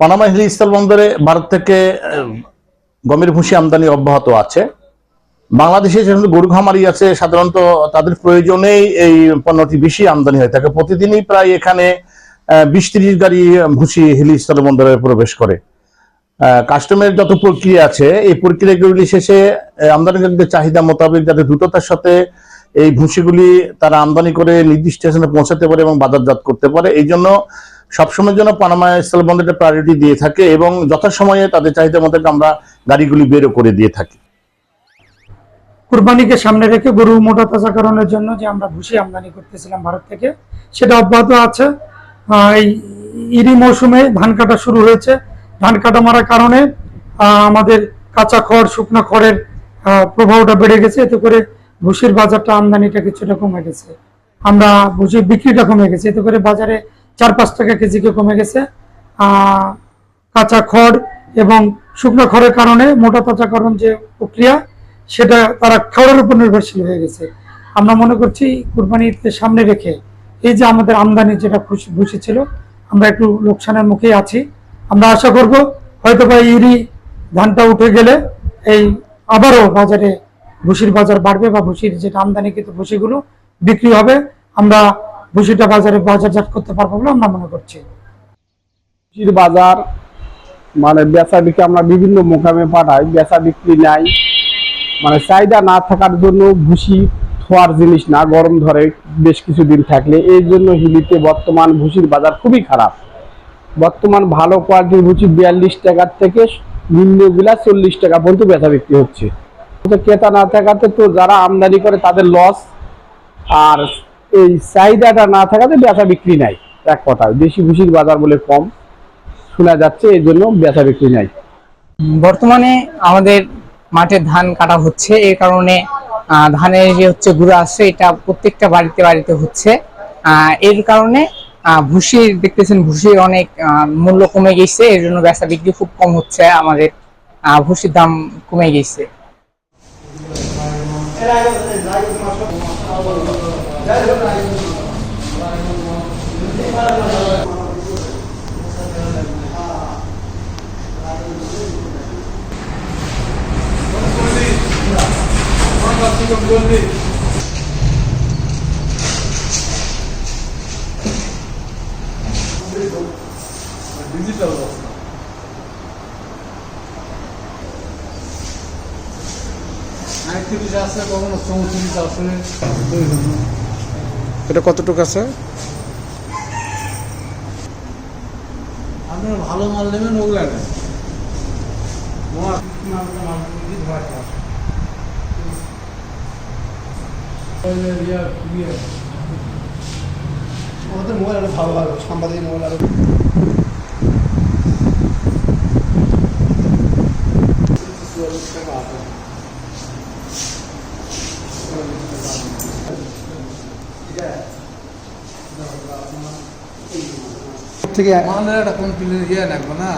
Panama Hili স্থল বন্দরে ভারত থেকে গমের ভুসি আমদানি অব্যাহত আছে। বাংলাদেশে যেহেতু গরু খামারি আছে, সাধারণত তাদের প্রয়োজনেই এই পণ্যটি বেশি আমদানি হয়ে থাকে। প্রতিদিনই প্রায় এখানে বিশ ত্রিশ গাড়ি ভুসি হিলি স্থল বন্দরে প্রবেশ করে। কাস্টমের যত প্রক্রিয়া আছে, এই প্রক্রিয়াগুলি শেষে আমদানিকারীদের চাহিদা মোতাবেক যাতে দ্রুততার সাথে এই ভুসিগুলি তারা আমদানি করে নির্দিষ্ট স্টেশনে পৌঁছাতে পারে এবং বাজারজাত করতে পারে। এই জন্য সবসময়ের জন্য পানামা স্থল বন্দরে প্রায়োরিটি দিয়ে থাকে এবং যথাসময়ে তাদের চাহিদা মোতাবেক আমরা গাড়িগুলি বেরো করে দিয়ে থাকি। কুরবানিকে সামনে রেখে গরু মোটা তাজাকরণের জন্য যে আমরা ভুসি আমদানি করতেছিলাম ভারত থেকে, সেটা অব্যাহত আছে। ইরি মৌসুমে ধান কাটা শুরু হয়েছে। ধান কাটা মারার কারণে আমাদের কাঁচা খড়, শুকনো খড়ের প্রভাবটা বেড়ে গেছে। এতে করে ভুসির বাজারটা আমদানিটা কিছুটা কমে গেছে। আমরা ভুসির বিক্রিটা কমে গেছে। এতে করে বাজারে চার পাঁচ টাকা কেজিকে কমে গেছে। কাঁচা খড় এবং শুকনো খড়ের কারণে মোটা তাজাকরণ যে প্রক্রিয়া, সেটা তারা খড়ের উপর নির্ভরশীল হয়ে গেছে। আমরা মনে করছি কুরবানিতে সামনে রেখে এই যে আমাদের আমদানি যেটা খুশি ছিল, আমরা একটু লোকসানের মুখেই আছি। আমরা আশা করব হয়তো বা ইউরি ধানটা উঠে গেলে এই আবারও বাজারে ভুসির বাজার বাড়বে বা ভুসির যেটা আমদানিকৃত ভুসিগুলো বিক্রি হবে। আমরা ভুসিটা বাজারে বাজারজাত করতে পারব বলে আমরা মনে করছি। বাজার মানে বেচা বিক্রি আমরা বিভিন্ন মোকামে পাঠাই, বেচা বিক্রি নাই। মানে চাহিদা না থাকার জন্য ভুসি থোয়ার জিনিস না, গরম ধরে বেশ কিছুদিন থাকলে। এই জন্য হিলিতে বর্তমান ভুসির বাজার খুবই খারাপ। বর্তমান ভালো কোয়ালিটির ভুসি বিয়াল্লিশ টাকার থেকে নিম্নগুলা চল্লিশ টাকা পর্যন্ত বেচা বিক্রি হচ্ছে। ক্রেতা না থাকাতে তো যারা আমদানি করে তাদের লস আর এই চাহিদাটা না থাকাতে বেচা বিক্রি নাই, এক কথায়। দেশি ভুসির বাজার বলে কম, শোনা যাচ্ছে এই জন্য বেচা বিক্রি নাই। বর্তমানে আমাদের মাঠে ধান কাটা হচ্ছে এই কারণে ধানের যে হচ্ছে গুঁড়া আছে, এটা প্রত্যেকটা বাড়িতে বাড়িতে হচ্ছে। এর কারণে ভুসির দেখতেছেন ভুসির অনেক মূল্য কমে গেছে, এর জন্য বেচা বিক্রি খুব কম হচ্ছে আমাদের ভুসির দাম কমে গেছে। আটত্রিশ আছে কখনো চৌত্রিশ আছে? এটা কতটুকু আছে? আপনারা ভালো মাল নেবেন ওগুলা ভালো ভালো সাংবাদিক মোবাইল আরও থেকে আমাদের একটা কোন প্লেন ইয়ে রাখব না